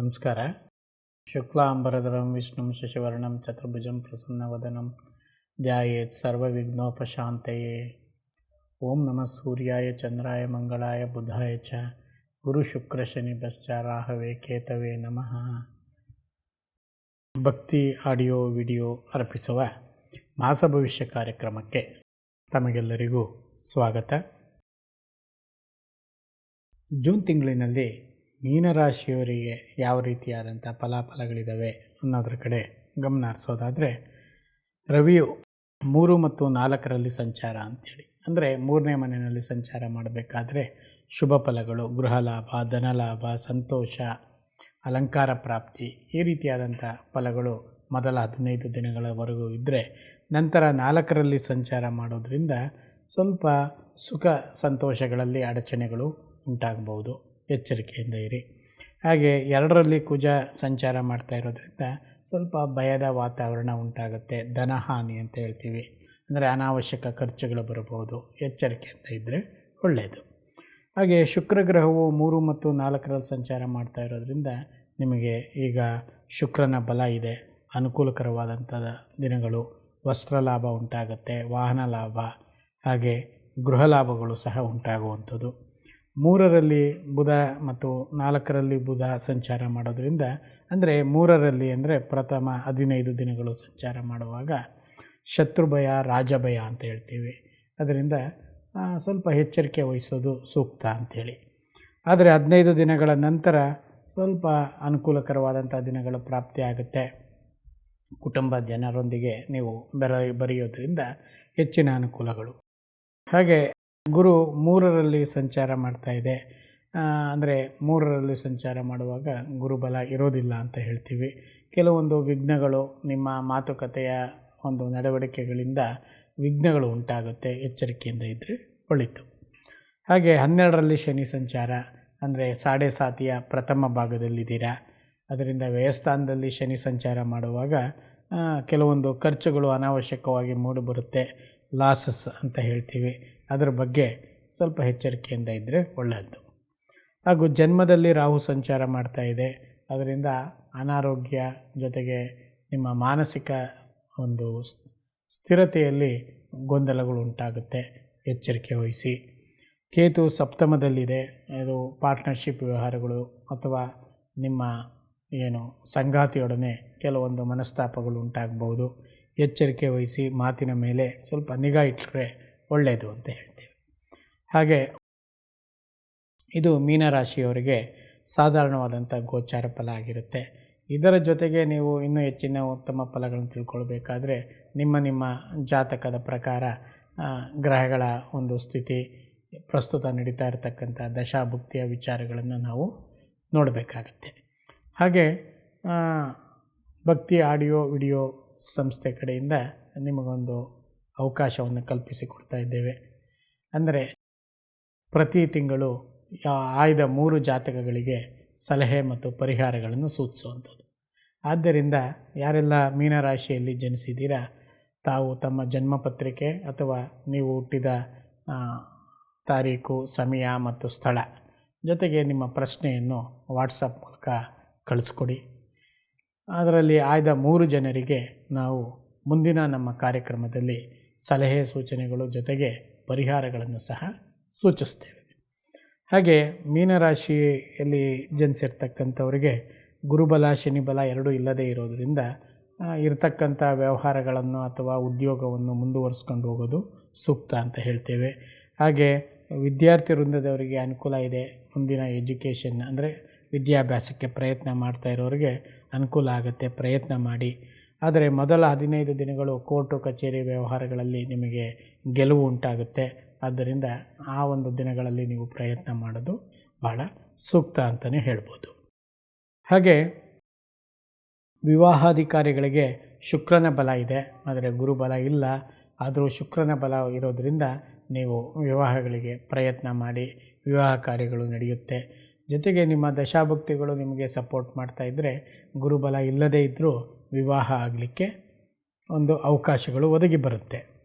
ನಮಸ್ಕಾರ. ಶುಕ್ಲಾಂಬರಧರಂ ವಿಷ್ಣುಂ, ಶಶಿವರ್ಣಂ, ಚತುರ್ಭುಜಂ, ಪ್ರಸನ್ನವದನಂ ಧ್ಯಾಯೇತ್ ಸರ್ವವಿಘ್ನೋಪಶಾಂತಯೇ. ಓಂ ನಮಃ ಸೂರ್ಯಾಯ, ಚಂದ್ರಾಯ, ಮಂಗಳಾಯ, ಬುಧಾಯ ಚ, ಗುರು ಶುಕ್ರ ಶನಿ ಬಶ್ಚ ರಾಹವೇ, ಕೇತವೇ ನಮಃ. ಭಕ್ತಿ ಆಡಿಯೋ ವಿಡಿಯೋ ಅರ್ಪಿಸುವ ಮಾಸ ಭವಿಷ್ಯ ಕಾರ್ಯಕ್ರಮಕ್ಕೆ ತಮಗೆಲ್ಲರಿಗೂ ಸ್ವಾಗತ. ಜೂನ್ ತಿಂಗಳಿನಲ್ಲಿ ಮೀನರಾಶಿಯವರಿಗೆ ಯಾವ ರೀತಿಯಾದಂಥ ಫಲಾಫಲಗಳಿದ್ದಾವೆ ಅನ್ನೋದ್ರ ಕಡೆ ಗಮನ ಹರಿಸೋದಾದರೆ ರವಿಯು ಮೂರು ಮತ್ತು ನಾಲ್ಕರಲ್ಲಿ ಸಂಚಾರ ಅಂಥೇಳಿ ಅಂದರೆ ಮೂರನೇ ಮನೆಯಲ್ಲಿ ಸಂಚಾರ ಮಾಡಬೇಕಾದ್ರೆ ಶುಭ ಫಲಗಳು, ಗೃಹ ಲಾಭ ಧನಲಾಭ ಸಂತೋಷ, ಅಲಂಕಾರ ಪ್ರಾಪ್ತಿ ಈ ರೀತಿಯಾದಂಥ ಫಲಗಳು ಮೊದಲ ಹದಿನೈದು ದಿನಗಳವರೆಗೂ ಇದ್ದರೆ ನಂತರ ನಾಲ್ಕರಲ್ಲಿ ಸಂಚಾರ ಮಾಡೋದರಿಂದ ಸ್ವಲ್ಪ ಸುಖ ಸಂತೋಷಗಳಲ್ಲಿ ಅಡಚಣೆಗಳು ಉಂಟಾಗಬಹುದು ಎಚ್ಚರಿಕೆಯಿಂದ ಇರಿ. ಹಾಗೆ ಎರಡರಲ್ಲಿ ಕುಜ ಸಂಚಾರ ಮಾಡ್ತಾ ಇರೋದ್ರಿಂದ ಸ್ವಲ್ಪ ಭಯದ ವಾತಾವರಣ ಉಂಟಾಗುತ್ತೆ ಧನಹಾನಿ ಅಂತ ಹೇಳ್ತೀವಿ. ಅಂದರೆ ಅನಾವಶ್ಯಕ ಖರ್ಚುಗಳು ಬರಬಹುದು ಎಚ್ಚರಿಕೆಯಿಂದ ಇದ್ದರೆ ಒಳ್ಳೆಯದು ಹಾಗೆ ಶುಕ್ರ ಗ್ರಹವು ಮೂರು ಮತ್ತು ನಾಲ್ಕರಲ್ಲಿ ಸಂಚಾರ ಮಾಡ್ತಾ ಇರೋದ್ರಿಂದ ನಿಮಗೆ ಈಗ ಶುಕ್ರನ ಬಲ ಇದೆ. ಅನುಕೂಲಕರವಾದಂಥ ದಿನಗಳು ವಸ್ತ್ರ ಲಾಭ ಉಂಟಾಗುತ್ತೆ, ವಾಹನ ಲಾಭ, ಹಾಗೆ ಗೃಹ ಲಾಭಗಳು ಸಹ ಉಂಟಾಗುವಂಥದ್ದು. ಮೂರರಲ್ಲಿ ಬುಧ ಮತ್ತು ನಾಲ್ಕರಲ್ಲಿ ಬುಧ ಸಂಚಾರ ಮಾಡೋದರಿಂದ, ಅಂದರೆ ಮೂರರಲ್ಲಿ ಅಂದರೆ ಪ್ರಥಮ ಹದಿನೈದು ದಿನಗಳು ಸಂಚಾರ ಮಾಡುವಾಗ ಶತ್ರು ಭಯ ರಾಜಭಯ ಅಂತ ಹೇಳ್ತೀವಿ. ಅದರಿಂದ ಸ್ವಲ್ಪ ಎಚ್ಚರಿಕೆ ವಹಿಸೋದು ಸೂಕ್ತ ಅಂಥೇಳಿ. ಆದರೆ ಹದಿನೈದು ದಿನಗಳ ನಂತರ ಸ್ವಲ್ಪ ಅನುಕೂಲಕರವಾದಂಥ ದಿನಗಳು ಪ್ರಾಪ್ತಿಯಾಗುತ್ತೆ ಕುಟುಂಬ ಜನರೊಂದಿಗೆ ನೀವು ಬೆರ, ಬರೆಯೋದ್ರಿಂದ ಹೆಚ್ಚಿನ ಅನುಕೂಲಗಳು. ಹಾಗೆ ಗುರು ಮೂರರಲ್ಲಿ ಸಂಚಾರ ಮಾಡ್ತಾ ಇದೆ. ಅಂದರೆ ಮೂರರಲ್ಲಿ ಸಂಚಾರ ಮಾಡುವಾಗ ಗುರುಬಲ ಇರೋದಿಲ್ಲ ಅಂತ ಹೇಳ್ತೀವಿ. ಕೆಲವೊಂದು ವಿಘ್ನಗಳು ನಿಮ್ಮ ಮಾತುಕತೆಯ ಒಂದು ನಡವಳಿಕೆಗಳಿಂದ ವಿಘ್ನಗಳು ಉಂಟಾಗುತ್ತೆ, ಎಚ್ಚರಿಕೆಯಿಂದ ಇದ್ದರೆ ಒಳಿತು. ಹಾಗೆ ಹನ್ನೆರಡರಲ್ಲಿ ಶನಿ ಸಂಚಾರ, ಅಂದರೆ ಸಾಡೆ ಸಾತಿಯ ಪ್ರಥಮ ಭಾಗದಲ್ಲಿದ್ದೀರಾ. ಅದರಿಂದ ವ್ಯಯಸ್ಥಾನದಲ್ಲಿ ಶನಿ ಸಂಚಾರ ಮಾಡುವಾಗ ಕೆಲವೊಂದು ಖರ್ಚುಗಳು ಅನಾವಶ್ಯಕವಾಗಿ ಮೂಡಿಬರುತ್ತೆ, ಲಾಸಸ್ ಅಂತ ಹೇಳ್ತೀವಿ. ಅದರ ಬಗ್ಗೆ ಸ್ವಲ್ಪ ಎಚ್ಚರಿಕೆಯಿಂದ ಇದ್ದರೆ ಒಳ್ಳೆಯದು ಹಾಗೂ ಜನ್ಮದಲ್ಲಿ ರಾಹು ಸಂಚಾರ ಮಾಡ್ತಾ ಇದೆ. ಅದರಿಂದ ಅನಾರೋಗ್ಯ ಜೊತೆಗೆ ನಿಮ್ಮ ಮಾನಸಿಕ ಒಂದು ಸ್ಥಿರತೆಯಲ್ಲಿ ಗೊಂದಲಗಳು ಉಂಟಾಗುತ್ತೆ. ಎಚ್ಚರಿಕೆ ವಹಿಸಿ. ಕೇತು ಸಪ್ತಮದಲ್ಲಿದೆ. ಅದು ಪಾರ್ಟ್ನರ್ಶಿಪ್ ವ್ಯವಹಾರಗಳು ಅಥವಾ ನಿಮ್ಮ ಏನು ಸಂಗಾತಿಯೊಡನೆ ಕೆಲವೊಂದು ಮನಸ್ತಾಪಗಳು ಉಂಟಾಗಬಹುದು ಎಚ್ಚರಿಕೆ ವಹಿಸಿ ಮಾತಿನ ಮೇಲೆ ಸ್ವಲ್ಪ ನಿಗಾ ಇಟ್ಟರೆ ಒಳ್ಳೆಯದು ಅಂತ ಹೇಳ್ತೇವೆ. ಹಾಗೆ ಇದು ಮೀನರಾಶಿಯವರಿಗೆ ಸಾಧಾರಣವಾದಂಥ ಗೋಚಾರ ಫಲ ಆಗಿರುತ್ತೆ. ಇದರ ಜೊತೆಗೆ ನೀವು ಇನ್ನೂ ಹೆಚ್ಚಿನ ಉತ್ತಮ ಫಲಗಳನ್ನು ತಿಳ್ಕೊಳ್ಬೇಕಾದ್ರೆ ನಿಮ್ಮ ನಿಮ್ಮ ಜಾತಕದ ಪ್ರಕಾರ ಗ್ರಹಗಳ ಒಂದು ಸ್ಥಿತಿ ಪ್ರಸ್ತುತ ನಡೀತಾ ಇರತಕ್ಕಂಥ ದಶಾಭುಕ್ತಿಯ ವಿಚಾರಗಳನ್ನು ನಾವು ನೋಡಬೇಕಾಗತ್ತೆ. ಹಾಗೆ ಭಕ್ತಿ ಆಡಿಯೋ ವಿಡಿಯೋ ಸಂಸ್ಥೆ ಕಡೆಯಿಂದ ನಿಮಗೊಂದು ಅವಕಾಶವನ್ನು ಕಲ್ಪಿಸಿಕೊಡ್ತಾ ಇದ್ದೇವೆ. ಅಂದರೆ ಪ್ರತಿ ತಿಂಗಳು ಆಯ್ದ ಮೂರು ಜಾತಕಗಳಿಗೆ ಸಲಹೆ ಮತ್ತು ಪರಿಹಾರಗಳನ್ನು ಸೂಚಿಸುವಂಥದ್ದು. ಆದ್ದರಿಂದ ಯಾರೆಲ್ಲ ಮೀನರಾಶಿಯಲ್ಲಿ ಜನಿಸಿದ್ದೀರಾ, ತಾವು ತಮ್ಮ ಜನ್ಮಪತ್ರಿಕೆ ಅಥವಾ ನೀವು ಹುಟ್ಟಿದ ತಾರೀಕು, ಸಮಯ ಮತ್ತು ಸ್ಥಳ ಜೊತೆಗೆ ನಿಮ್ಮ ಪ್ರಶ್ನೆಯನ್ನು ವಾಟ್ಸಪ್ ಮೂಲಕ ಕಳಿಸ್ಕೊಡಿ. ಅದರಲ್ಲಿ ಆಯ್ದ ಮೂರು ಜನರಿಗೆ ನಾವು ಮುಂದಿನ ನಮ್ಮ ಕಾರ್ಯಕ್ರಮದಲ್ಲಿ ಸಲಹೆ ಸೂಚನೆಗಳು ಜೊತೆಗೆ ಪರಿಹಾರಗಳನ್ನು ಸಹ ಸೂಚಿಸ್ತೇವೆ ಹಾಗೆ ಮೀನರಾಶಿಯಲ್ಲಿ ಜನಿಸಿರ್ತಕ್ಕಂಥವರಿಗೆ ಗುರುಬಲ, ಶನಿಬಲ ಎರಡೂ ಇಲ್ಲದೇ ಇರೋದರಿಂದ ಇರತಕ್ಕಂಥ ವ್ಯವಹಾರಗಳನ್ನು ಅಥವಾ ಉದ್ಯೋಗವನ್ನು ಮುಂದುವರಿಸ್ಕೊಂಡು ಹೋಗೋದು ಸೂಕ್ತ ಅಂತ ಹೇಳ್ತೇವೆ. ಹಾಗೆ ವಿದ್ಯಾರ್ಥಿ ವೃಂದದವರಿಗೆ ಅನುಕೂಲ ಇದೆ. ಮುಂದಿನ ಎಜುಕೇಷನ್ ಅಂದರೆ ವಿದ್ಯಾಭ್ಯಾಸಕ್ಕೆ ಪ್ರಯತ್ನ ಮಾಡ್ತಾ ಇರೋರಿಗೆ ಅನುಕೂಲ ಆಗುತ್ತೆ. ಪ್ರಯತ್ನ ಮಾಡಿ ಆದರೆ ಮೊದಲ ಹದಿನೈದು ದಿನಗಳು ಕೋರ್ಟು ಕಚೇರಿ ವ್ಯವಹಾರಗಳಲ್ಲಿ ನಿಮಗೆ ಗೆಲುವು ಉಂಟಾಗುತ್ತೆ. ಆದ್ದರಿಂದ ಆ ಒಂದು ದಿನಗಳಲ್ಲಿ ನೀವು ಪ್ರಯತ್ನ ಮಾಡೋದು ಭಾಳ ಸೂಕ್ತ ಅಂತಲೇ ಹೇಳ್ಬೋದು. ಹಾಗೆ ವಿವಾಹಾಧಿಕಾರಿಗಳಿಗೆ ಶುಕ್ರನ ಬಲ ಇದೆ. ಆದರೆ ಗುರುಬಲ ಇಲ್ಲ. ಆದರೂ ಶುಕ್ರನ ಬಲ ಇರೋದರಿಂದ ನೀವು ವಿವಾಹಗಳಿಗೆ ಪ್ರಯತ್ನ ಮಾಡಿ ವಿವಾಹ ಕಾರ್ಯಗಳು ನಡೆಯುತ್ತೆ. ಜೊತೆಗೆ ನಿಮ್ಮ ದಶಾಭಕ್ತಿಗಳು ನಿಮಗೆ ಸಪೋರ್ಟ್ ಮಾಡ್ತಾ ಇದ್ದರೆ ಗುರುಬಲ ಇಲ್ಲದೇ ಇದ್ದರೂ ವಿವಾಹ ಆಗಲಿಕ್ಕೆ ಒಂದು ಅವಕಾಶಗಳು ಒದಗಿ ಬರುತ್ತೆ.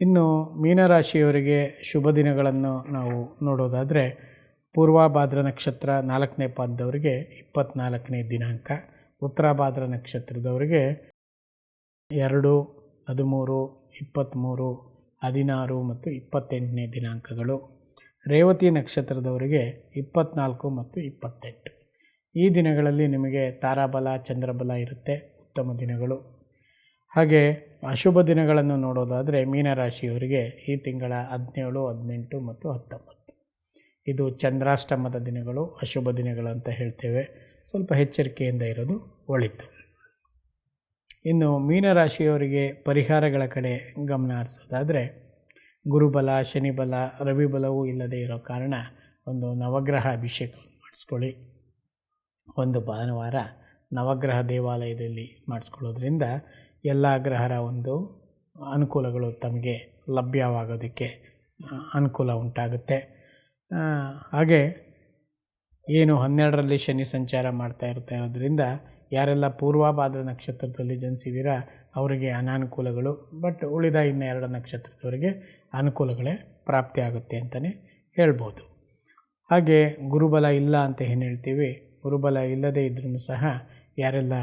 ಇನ್ನು ಮೀನರಾಶಿಯವರಿಗೆ ಶುಭ ದಿನಗಳನ್ನು ನಾವು ನೋಡೋದಾದರೆ ಪೂರ್ವಭಾದ್ರ ನಕ್ಷತ್ರ ನಾಲ್ಕನೇ ಪಾದದವರಿಗೆ ಇಪ್ಪತ್ತ್ನಾಲ್ಕನೇ ದಿನಾಂಕ, ಉತ್ತರಾಭಾದ್ರ ನಕ್ಷತ್ರದವರಿಗೆ ಎರಡು, ಹದಿಮೂರು ಇಪ್ಪತ್ತ್ಮೂರು ಹದಿನಾರು ಮತ್ತು ಇಪ್ಪತ್ತೆಂಟನೇ ದಿನಾಂಕಗಳು. ರೇವತಿ ನಕ್ಷತ್ರದವರಿಗೆ ಇಪ್ಪತ್ತ್ನಾಲ್ಕು ಮತ್ತು ಇಪ್ಪತ್ತೆಂಟು. ಈ ದಿನಗಳಲ್ಲಿ ನಿಮಗೆ ತಾರಾಬಲ, ಚಂದ್ರಬಲ ಇರುತ್ತೆ, ಉತ್ತಮ ದಿನಗಳು. ಹಾಗೆ ಅಶುಭ ದಿನಗಳನ್ನು ನೋಡೋದಾದರೆ ಮೀನರಾಶಿಯವರಿಗೆ ಈ ತಿಂಗಳ ಹದಿನೇಳು, ಹದಿನೆಂಟು ಮತ್ತು ಹತ್ತೊಂಬತ್ತು. ಇದು ಚಂದ್ರಾಷ್ಟಮದ ದಿನಗಳು, ಅಶುಭ ದಿನಗಳು ಅಂತ ಹೇಳ್ತೇವೆ. ಸ್ವಲ್ಪ ಎಚ್ಚರಿಕೆಯಿಂದ ಇರೋದು ಒಳಿತು. ಇನ್ನು ಮೀನರಾಶಿಯವರಿಗೆ ಪರಿಹಾರಗಳ ಕಡೆ ಗಮನ ಹರಿಸೋದಾದರೆ ಗುರುಬಲ, ಶನಿಬಲ, ರವಿಬಲವೂ ಇಲ್ಲದೇ ಇರೋ ಕಾರಣ ಒಂದು ನವಗ್ರಹ ಅಭಿಷೇಕವನ್ನು ಮಾಡಿಸ್ಕೊಳ್ಳಿ. ಒಂದು ಭಾನುವಾರ ನವಗ್ರಹ ದೇವಾಲಯದಲ್ಲಿ ಮಾಡಿಸ್ಕೊಳ್ಳೋದ್ರಿಂದ ಎಲ್ಲ ಗ್ರಹರ ಒಂದು ಅನುಕೂಲಗಳು ತಮಗೆ ಲಭ್ಯವಾಗೋದಕ್ಕೆ ಅನುಕೂಲ ಉಂಟಾಗುತ್ತೆ. ಹಾಗೆ ಏನು ಹನ್ನೆರಡರಲ್ಲಿ ಶನಿ ಸಂಚಾರ ಮಾಡ್ತಾ ಇರ್ತಾ ಇರೋದ್ರಿಂದ ಯಾರೆಲ್ಲ ಪೂರ್ವಭಾದ್ರ ನಕ್ಷತ್ರದಲ್ಲಿ ಜನಿಸಿದ್ದೀರಾ ಅವರಿಗೆ ಅನಾನುಕೂಲಗಳು, ಬಟ್ ಉಳಿದ ಇನ್ನೆರಡು ನಕ್ಷತ್ರದವರಿಗೆ ಅನುಕೂಲಗಳೇ ಪ್ರಾಪ್ತಿ ಆಗುತ್ತೆ ಅಂತಲೇ ಹೇಳ್ಬೋದು. ಹಾಗೆ ಗುರುಬಲ ಇಲ್ಲ ಅಂತ ಏನು ಹೇಳ್ತೀವಿ? ಗುರುಬಲ ಇಲ್ಲದೇ ಇದ್ರೂ ಸಹ ಯಾರೆಲ್ಲ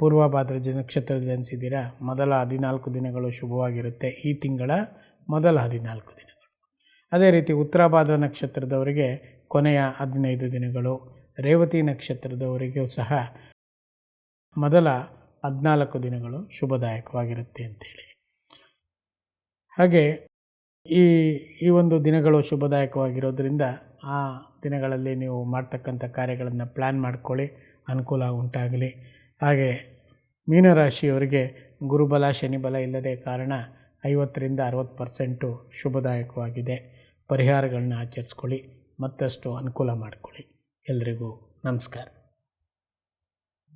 ಪೂರ್ವಭಾದ್ರ ನಕ್ಷತ್ರದಲ್ಲಿ ಜನಿಸಿದ್ದೀರಾ, ಮೊದಲ ಹದಿನಾಲ್ಕು ದಿನಗಳು ಶುಭವಾಗಿರುತ್ತೆ ಈ ತಿಂಗಳ ಮೊದಲ ಹದಿನಾಲ್ಕು ದಿನಗಳು. ಅದೇ ರೀತಿ ಉತ್ತರಭಾದ್ರ ನಕ್ಷತ್ರದವರಿಗೆ ಕೊನೆಯ ಹದಿನೈದು ದಿನಗಳು, ರೇವತಿ ನಕ್ಷತ್ರದವರಿಗೂ ಸಹ ಮೊದಲ ಹದಿನಾಲ್ಕು ದಿನಗಳು ಶುಭದಾಯಕವಾಗಿರುತ್ತೆ ಅಂತೇಳಿ. ಹಾಗೆ ಈ ಈ ಒಂದು ದಿನಗಳು ಶುಭದಾಯಕವಾಗಿರೋದ್ರಿಂದ ಆ ದಿನಗಳಲ್ಲಿ ನೀವು ಮಾಡ್ತಕ್ಕಂಥ ಕಾರ್ಯಗಳನ್ನು ಪ್ಲ್ಯಾನ್ ಮಾಡಿಕೊಳ್ಳಿ. ಅನುಕೂಲ ಉಂಟಾಗಲಿ. ಹಾಗೆ ಮೀನರಾಶಿಯವರಿಗೆ ಗುರುಬಲ, ಶನಿಬಲ ಇಲ್ಲದೆ ಕಾರಣ ಐವತ್ತರಿಂದ ಅರವತ್ತು ಪರ್ಸೆಂಟು ಶುಭದಾಯಕವಾಗಿದೆ. ಪರಿಹಾರಗಳನ್ನ ಆಚರಿಸ್ಕೊಳ್ಳಿ. ಮತ್ತಷ್ಟು ಅನುಕೂಲ ಮಾಡಿಕೊಳ್ಳಿ. ಎಲ್ರಿಗೂ ನಮಸ್ಕಾರ.